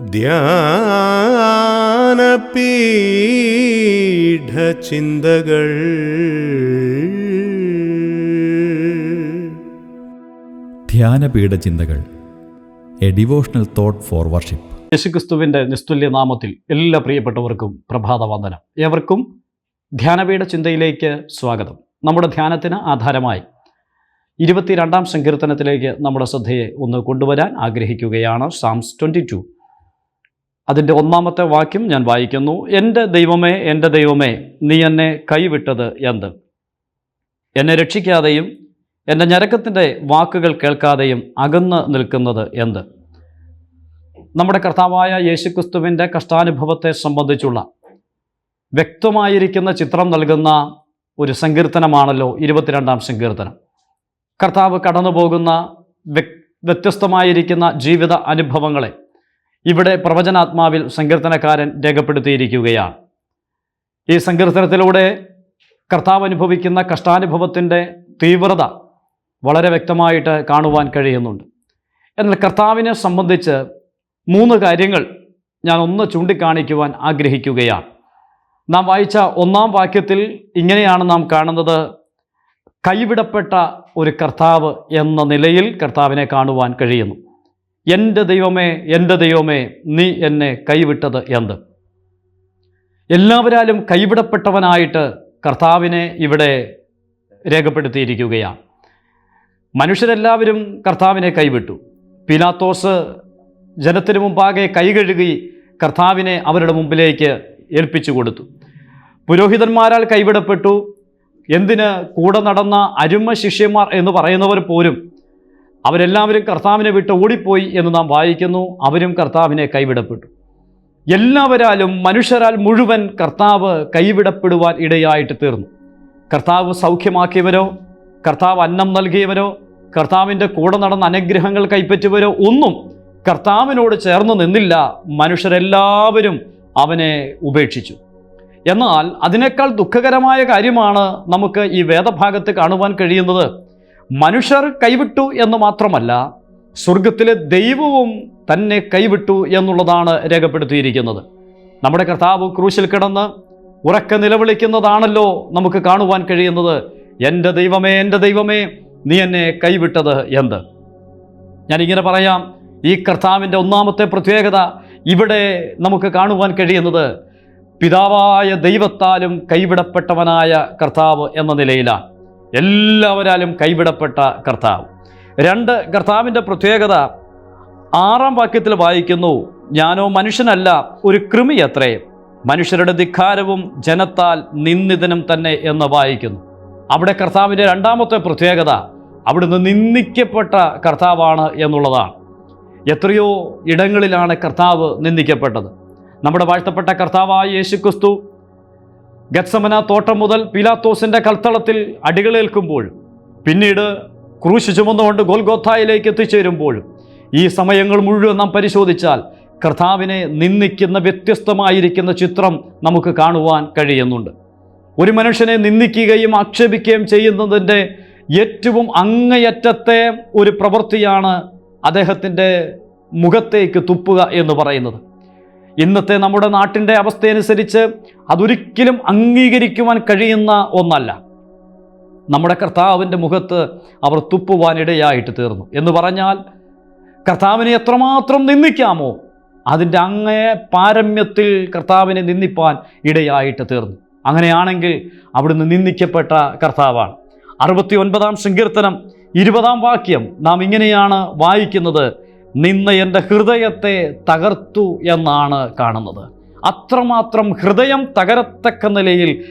ധ്യാനപീഠചിന്തകൾ. ധ്യാനപീഠ ചിന്തകൾ a devotional thought for worship. യേശുക്രിസ്തുവിന്റെ നിസ്തുല്യ നാമത്തിൽ എല്ലാ പ്രിയപ്പെട്ടവർക്കും പ്രഭാത വന്ദനം ഏവർക്കും ധ്യാനപീഠ ചിന്തയിലേക്ക് സ്വാഗതം. നമ്മുടെ ധ്യാനത്തിന് ആധാരമായി ഇരുപത്തിരണ്ടാം സങ്കീർത്തനത്തിലേക്ക് നമ്മുടെ ശ്രദ്ധയെ ഒന്ന് കൊണ്ടുവരാൻ ആഗ്രഹിക്കുകയാണ് സാംസ് ട്വന്റി ടു. അതിന്റെ ഒന്നാമത്തെ വാക്യം ഞാൻ വായിക്കുന്നു. എന്റെ ദൈവമേ എന്റെ ദൈവമേ നീ എന്നെ കൈവിട്ടത് എന്ത്? എന്നെ രക്ഷിക്കാതെയും എന്റെ ഞരക്കത്തിന്റെ വാക്കുകൾ കേൾക്കാതെയും അകന്ന് നിൽക്കുന്നത് എന്ത്? നമ്മുടെ കർത്താവായ യേശുക്രിസ്തുവിന്റെ കഷ്ടാനുഭവത്തെ സംബന്ധിച്ചുള്ള വ്യക്തമായിരിക്കുന്ന ചിത്രം നൽകുന്ന ഒരു സങ്കീർത്തനമാണല്ലോ ഇരുപത്തിരണ്ടാം സങ്കീർത്തനം. കർത്താവ് കടന്നു പോകുന്ന വ്യത്യസ്തമായിരിക്കുന്ന ജീവിത അനുഭവങ്ങളെ ഇവിടെ പ്രവചനാത്മാവിൽ സങ്കീർത്തനക്കാരൻ രേഖപ്പെടുത്തിയിരിക്കുകയാണ്. ഈ സങ്കീർത്തനത്തിലൂടെ കർത്താവ് അനുഭവിക്കുന്ന കഷ്ടാനുഭവത്തിന്റെ തീവ്രത വളരെ വ്യക്തമായിട്ട് കാണുവാൻ കഴിയുന്നുണ്ട്. എന്നാൽ കർത്താവിനെ സംബന്ധിച്ച് മൂന്ന് കാര്യങ്ങൾ ഞാൻ ഒന്ന് ചൂണ്ടിക്കാണിക്കുവാൻ ആഗ്രഹിക്കുകയാണ്. നാം വായിച്ച ഒന്നാം വാക്യത്തിൽ ഇങ്ങനെയാണ് നാം കാണുന്നത് കൈവിടപ്പെട്ട ഒരു കർത്താവ് എന്ന നിലയിൽ കർത്താവിനെ കാണുവാൻ കഴിയുന്നു. എന്റെ ദൈവമേ എന്റെ ദൈവമേ നീ എന്നെ കൈവിട്ടത് എന്ത്? എല്ലാവരാലും കൈവിടപ്പെട്ടവനായിട്ട് കർത്താവിനെ ഇവിടെ രേഖപ്പെടുത്തിയിരിക്കുകയാണ്. മനുഷ്യരെല്ലാവരും കർത്താവിനെ കൈവിട്ടു. പിലാത്തോസ് ജനത്തിനു മുമ്പാകെ കൈകഴുകി കർത്താവിനെ അവരുടെ മുമ്പിലേക്ക് ഏൽപ്പിച്ചു കൊടുത്തു. പുരോഹിതന്മാരാൽ കൈവിടപ്പെട്ടു. എന്തിന് കൂടെ നടന്ന അരുമ ശിഷ്യന്മാർ എന്ന് പറയുന്നവർ പോലും അവരെല്ലാവരും കർത്താവിനെ വിട്ട് ഓടിപ്പോയി എന്ന് നാം വായിക്കുന്നു. അവരും കർത്താവിനെ കൈവിടപ്പെട്ടു. എല്ലാവരാലും മനുഷ്യരാൽ മുഴുവൻ കർത്താവ് കൈവിടപ്പെടുവാൻ ഇടയായിട്ട് തീർന്നു. കർത്താവ് സൗഖ്യമാക്കിയവരോ കർത്താവ് അന്നം നൽകിയവരോ കർത്താവിന്റെ കൂടെ നടന്ന അനുഗ്രഹങ്ങൾ കൈപ്പറ്റിയവരോ ഒന്നും കർത്താവിനോട് ചേർന്ന് നിന്നില്ല. മനുഷ്യരെല്ലാവരും അവനെ ഉപേക്ഷിച്ചു. എന്നാൽ അതിനേക്കാൾ ദുഃഖകരമായ കാര്യമാണ് നമുക്ക് ഈ വേദഭാഗത്ത് കാണുവാൻ കഴിയുന്നത്. മനുഷ്യർ കൈവിട്ടു എന്ന് മാത്രമല്ല സ്വർഗത്തിലെ ദൈവവും തന്നെ കൈവിട്ടു എന്നുള്ളതാണ് രേഖപ്പെടുത്തിയിരിക്കുന്നത്. നമ്മുടെ കർത്താവ് ക്രൂശിൽ കിടന്ന് ഉറക്ക നിലവിളിക്കുന്നതാണല്ലോ നമുക്ക് കാണുവാൻ കഴിയുന്നത്. എന്റെ ദൈവമേ എന്റെ ദൈവമേ നീ എന്നെ കൈവിട്ടത് എന്ത്? ഞാനിങ്ങനെ പറയാം ഈ കർത്താവിന്റെ ഒന്നാമത്തെ പ്രത്യേകത ഇവിടെ നമുക്ക് കാണുവാൻ കഴിയുന്നത് പിതാവായ ദൈവത്താലും കൈവിടപ്പെട്ടവനായ കർത്താവ് എന്ന നിലയിലാണ്. എല്ലാവരാലും കൈവിടപ്പെട്ട കർത്താവ്. രണ്ട് കർത്താവിന്റെ പ്രത്യേകത ആറാം വാക്യത്തിൽ വായിക്കുന്നു ഞാനോ മനുഷ്യനല്ല ഒരു കൃമി അത്രേ മനുഷ്യരുടെ ധിക്കാരവും ജനത്താൽ നിന്ദിതനും തന്നെ എന്ന് വായിക്കുന്നു. അവിടെ കർത്താവിന്റെ രണ്ടാമത്തെ പ്രത്യേകത അവിടുന്ന് നിന്ദിക്കപ്പെട്ട കർത്താവാണ് എന്നുള്ളതാണ്. എത്രയോ ഇടങ്ങളിലാണ് കർത്താവ് നിന്ദിക്കപ്പെട്ടത്. നമ്മുടെ വാഴ്ത്തപ്പെട്ട കർത്താവായ യേശുക്രിസ്തു ഗത്സമന തോട്ടം മുതൽ പീലാത്തോസിന്റെ കൽത്തളത്തിൽ അടികളേൽക്കുമ്പോൾ പിന്നീട് ക്രൂശ് ചുമന്നുകൊണ്ട് ഗോൽഗോത്തായിലേക്ക് എത്തിച്ചേരുമ്പോൾ ഈ സമയങ്ങൾ മുഴുവൻ നാം പരിശോധിച്ചാൽ കർത്താവിനെ നിന്ദിക്കുന്ന വ്യത്യസ്തമായിരിക്കുന്ന ചിത്രം നമുക്ക് കാണുവാൻ കഴിയുന്നുണ്ട്. ഒരു മനുഷ്യനെ നിന്ദിക്കുകയും ആക്ഷേപിക്കുകയും ചെയ്യുന്നതിന്റെ ഏറ്റവും അങ്ങയറ്റത്തെ ഒരു പ്രവൃത്തിയാണ് അദ്ദേഹത്തിന്റെ മുഖത്തേക്ക് തുപ്പുക എന്ന് പറയുന്നത്. ഇന്നത്തെ നമ്മുടെ നാട്ടിന്റെ അവസ്ഥയനുസരിച്ച് അതൊരിക്കലും അംഗീകരിക്കുവാൻ കഴിയുന്ന ഒന്നല്ല. നമ്മുടെ കർത്താവിന്റെ മുഖത്ത് അവർ തുപ്പുവാനിടയായിട്ട് തീർന്നു. എന്ന് പറഞ്ഞാൽ കർത്താവിനെ എത്രമാത്രം നിന്ദിക്കാമോ അതിന്റെ അങ്ങേ പാരമ്യത്തിൽ കർത്താവിനെ നിന്ദിപ്പാൻ ഇടയായിട്ട് തീർന്നു. അങ്ങനെയാണെങ്കിൽ അവിടുന്ന് നിന്ദിക്കപ്പെട്ട കർത്താവാണ്. അറുപത്തി ഒൻപതാം സങ്കീർത്തനം ഇരുപതാം വാക്യം നാം ഇങ്ങനെയാണ് വായിക്കുന്നത്. നിന്ന എന്റെ ഹൃദയത്തെ തകർത്തു എന്നാണ് കാണുന്നത്. അത്രമാത്രം ഹൃദയം തകരത്തക്ക നിലയിൽ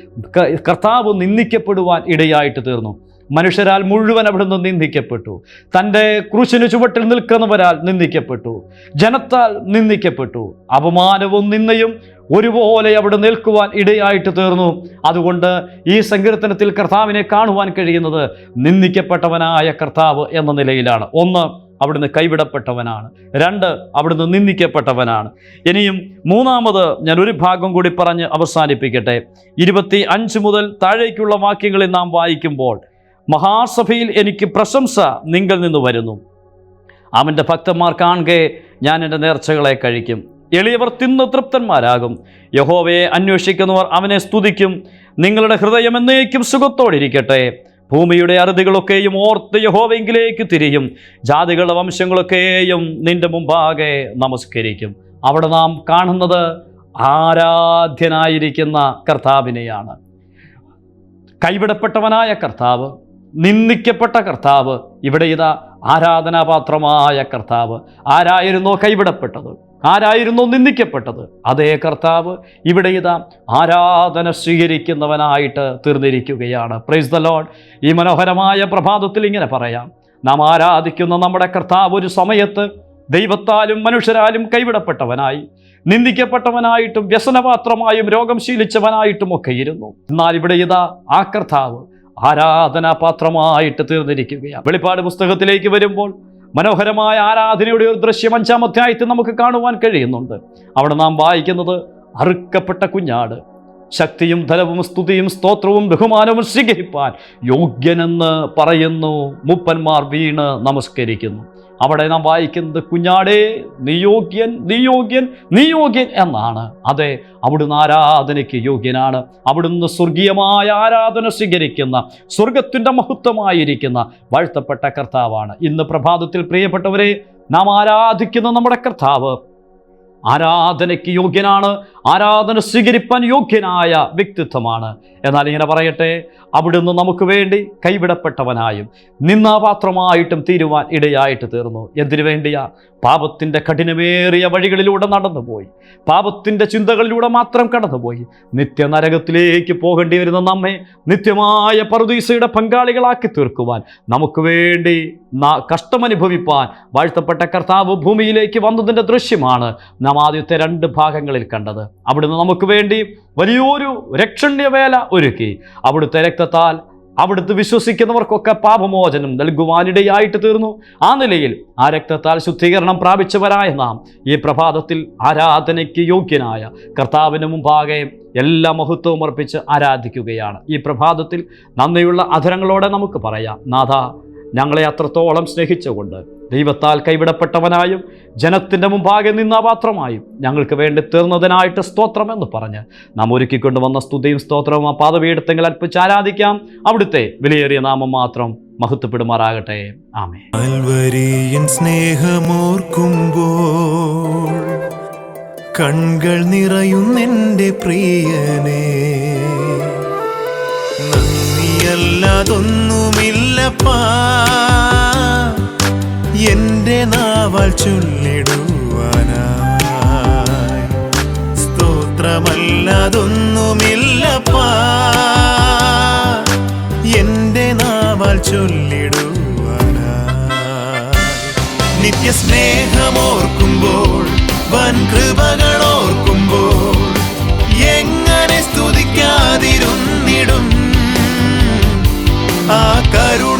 കർത്താവ് നിന്ദിക്കപ്പെടുവാൻ ഇടയായിട്ട് തീർന്നു. മനുഷ്യരാൽ മുഴുവൻ അവിടുന്ന് നിന്ദിക്കപ്പെട്ടു. തന്റെ ക്രൂശിന് ചുവട്ടിൽ നിൽക്കുന്നവരാൽ നിന്ദിക്കപ്പെട്ടു. ജനത്താൽ നിന്ദിക്കപ്പെട്ടു. അപമാനവും നിന്നയും ഒരുപോലെ അവിടെ നിൽക്കുവാൻ ഇടയായിട്ട് തീർന്നു. അതുകൊണ്ട് ഈ സങ്കീർത്തനത്തിൽ കർത്താവിനെ കാണുവാൻ കഴിയുന്നത് നിന്ദിക്കപ്പെട്ടവനായ കർത്താവ് എന്ന നിലയിലാണ്. ഒന്ന് അവിടുന്ന് കൈവിടപ്പെട്ടവനാണ്. രണ്ട് അവിടുന്ന് നിന്ദിക്കപ്പെട്ടവനാണ്. ഇനിയും മൂന്നാമത് ഞാൻ ഒരു ഭാഗം കൂടി പറഞ്ഞ് അവസാനിപ്പിക്കട്ടെ. ഇരുപത്തി അഞ്ച് മുതൽ താഴേക്കുള്ള വാക്യങ്ങളിൽ നാം വായിക്കുമ്പോൾ മഹാസഭയിൽ എനിക്ക് പ്രശംസ നിങ്ങൾ നിന്ന് വരുന്നു. അവന്റെ ഭക്തന്മാർ കാണുകെ ഞാൻ എന്റെ നേർച്ചകളെ കഴിക്കും. എളിയവർ തിന്ന് തൃപ്തന്മാരാകും. യഹോവയെ അന്വേഷിക്കുന്നവർ അവനെ സ്തുതിക്കും. നിങ്ങളുടെ ഹൃദയം എന്നേക്കും സുഖത്തോടിരിക്കട്ടെ. ഭൂമിയുടെ അറുതികളൊക്കെയും ഓർത്ത് യഹോവെങ്കിലേക്ക് തിരിയും. ജാതികളുടെ വംശങ്ങളൊക്കെയും നിന്റെ മുമ്പാകെ നമസ്കരിക്കും. അവിടെ നാം കാണുന്നത് ആരാധ്യനായിരിക്കുന്ന കർത്താവിനെയാണ്. കൈവിടപ്പെട്ടവനായ കർത്താവ് നിന്ദിക്കപ്പെട്ട കർത്താവ് ഇവിടെ ഇതാ ആരാധനാപാത്രമായ കർത്താവ്. ആരായിരുന്നോ കൈവിടപ്പെട്ടത്? ആരായിരുന്നോ നിന്ദിക്കപ്പെട്ടത്? അതേ കർത്താവ് ഇവിടെ ഇതാ ആരാധന സ്വീകരിക്കുന്നവനായിട്ട് തീർന്നിരിക്കുകയാണ്. പ്രൈസ് ദ ലോഡ് ഈ മനോഹരമായ പ്രഭാതത്തിൽ ഇങ്ങനെ പറയാം. നാം ആരാധിക്കുന്ന നമ്മുടെ കർത്താവ് ഒരു സമയത്ത് ദൈവത്താലും മനുഷ്യരാലും കൈവിടപ്പെട്ടവനായി നിന്ദിക്കപ്പെട്ടവനായിട്ടും വ്യസനപാത്രമായും രോഗം ശീലിച്ചവനായിട്ടും ഒക്കെ ഇരുന്നു. എന്നാൽ ഇവിടെ ഇതാ ആ കർത്താവ് ആരാധനാപാത്രമായിട്ട് തീർന്നിരിക്കുകയാണ്. വെളിപ്പാട് പുസ്തകത്തിലേക്ക് വരുമ്പോൾ മനോഹരമായ ആരാധനയുടെ ഒരു ദൃശ്യം അഞ്ചാം അധ്യായത്തിൽ നമുക്ക് കാണുവാൻ കഴിയുന്നുണ്ട്. അവിടെ നാം വായിക്കുന്നത് അറുക്കപ്പെട്ട കുഞ്ഞാട്. ശക്തിയും ധനവും സ്തുതിയും സ്തോത്രവും ബഹുമാനവും സ്വീകരിപ്പാൻ യോഗ്യനെന്ന് പറയുന്നു. മൂപ്പന്മാർ വീണ് നമസ്കരിക്കുന്നു. അവിടെ നാം വായിക്കുന്നത് കുഞ്ഞാടേ നിയോഗ്യൻ നിയോഗ്യൻ നീ യോഗ്യൻ നീ യോഗ്യൻ എന്നാണ്. അതെ അവിടുന്ന് ആരാധനയ്ക്ക് യോഗ്യനാണ്. അവിടുന്ന് സ്വർഗീയമായ ആരാധന സ്വീകരിക്കുന്ന സ്വർഗത്തിന്റെ മഹത്വമായിരിക്കുന്ന വാഴ്ത്തപ്പെട്ട കർത്താവാണ്. ഇന്ന് പ്രഭാതത്തിൽ പ്രിയപ്പെട്ടവരെ നാം ആരാധിക്കുന്ന നമ്മുടെ കർത്താവ് ആരാധനയ്ക്ക് യോഗ്യനാണ്. ആരാധന സ്വീകരിപ്പാൻ യോഗ്യനായ വ്യക്തിത്വമാണ്. എന്നാൽ ഇങ്ങനെ പറയട്ടെ അവിടുന്ന് നമുക്ക് വേണ്ടി കൈവിടപ്പെട്ടവനായും നിന്നാപാത്രമായിട്ടും തീരുവാൻ ഇടയായിട്ട് തീർന്നു. എന്തിനു വേണ്ടിയാ? പാപത്തിന്റെ കഠിനമേറിയ വഴികളിലൂടെ നടന്നുപോയി. പാപത്തിന്റെ ചിന്തകളിലൂടെ മാത്രം കടന്നുപോയി. നിത്യനരകത്തിലേക്ക് പോകേണ്ടി വരുന്ന നമ്മെ നിത്യമായ പറുദീസയുടെ പങ്കാളികളാക്കി തീർക്കുവാൻ നമുക്ക് വേണ്ടി കഷ്ടമനുഭവിപ്പാൻ വാഴ്ത്തപ്പെട്ട കർത്താവ് ഭൂമിയിലേക്ക് വന്നതിന്റെ ദൃശ്യമാണ് നാം ആദ്യത്തെ രണ്ട് ഭാഗങ്ങളിൽ കണ്ടത്. അവിടുന്ന് നമുക്ക് വേണ്ടി വലിയൊരു രക്ഷണ്യവേല ഒരുക്കി. അവിടുത്തെ രക്തത്താൽ അവിടുത്തെ വിശ്വസിക്കുന്നവർക്കൊക്കെ പാപമോചനം നൽകുവാനിടയായിട്ട് തീർന്നു. ആ നിലയിൽ ആ രക്തത്താൽ ശുദ്ധീകരണം പ്രാപിച്ചവരായ നാം ഈ പ്രഭാതത്തിൽ ആരാധനയ്ക്ക് യോഗ്യനായ കർത്താവിന് മുമ്പാകെ എല്ലാ മഹത്വവും അർപ്പിച്ച് ആരാധിക്കുകയാണ്. ഈ പ്രഭാതത്തിൽ നന്ദിയുള്ള അധരങ്ങളോടെ നമുക്ക് പറയാം നാഥ ഞങ്ങളെ അത്രത്തോളം സ്നേഹിച്ചുകൊണ്ട് ദൈവത്താൽ കൈവിടപ്പെട്ടവനായും ജനത്തിന്റെ മുമ്പാകെ നിന്ന പാത്രമായും ഞങ്ങൾക്ക് വേണ്ടി തീർന്നതിനായിട്ട് സ്തോത്രം എന്ന് പറഞ്ഞ് നാം ഒരുക്കിക്കൊണ്ട് വന്ന സ്തുതിയും സ്തോത്രവും ആ പാതപീഠത്തെങ്കിൽ അർപ്പിച്ച് ആരാധിക്കാം. അവിടുത്തെ വിലയേറിയ നാമം മാത്രം മഹത്വപ്പെടുമാറാകട്ടെ. ആമേ അൽവരിയൻ കൺകൾ നിറയുന്നെന്റെ പ്രിയനെ. നന്ദിയല്ലാതൊന്നുമില്ലപ്പാ നിന്റെ നാവൾ ചൊല്ലിടുവാനായി. സ്തോത്രമല്ലാതൊന്നുമില്ലപ്പാ. എന്റെ നാവൾ ചൊല്ലിടുവാനായി. നിത്യസ്നേഹമോർക്കുമ്പോൾ വൻ കൃപകളോർക്കുമ്പോൾ എങ്ങനെ സ്തുതിക്കാതിരുന്നിടും? ആ കരു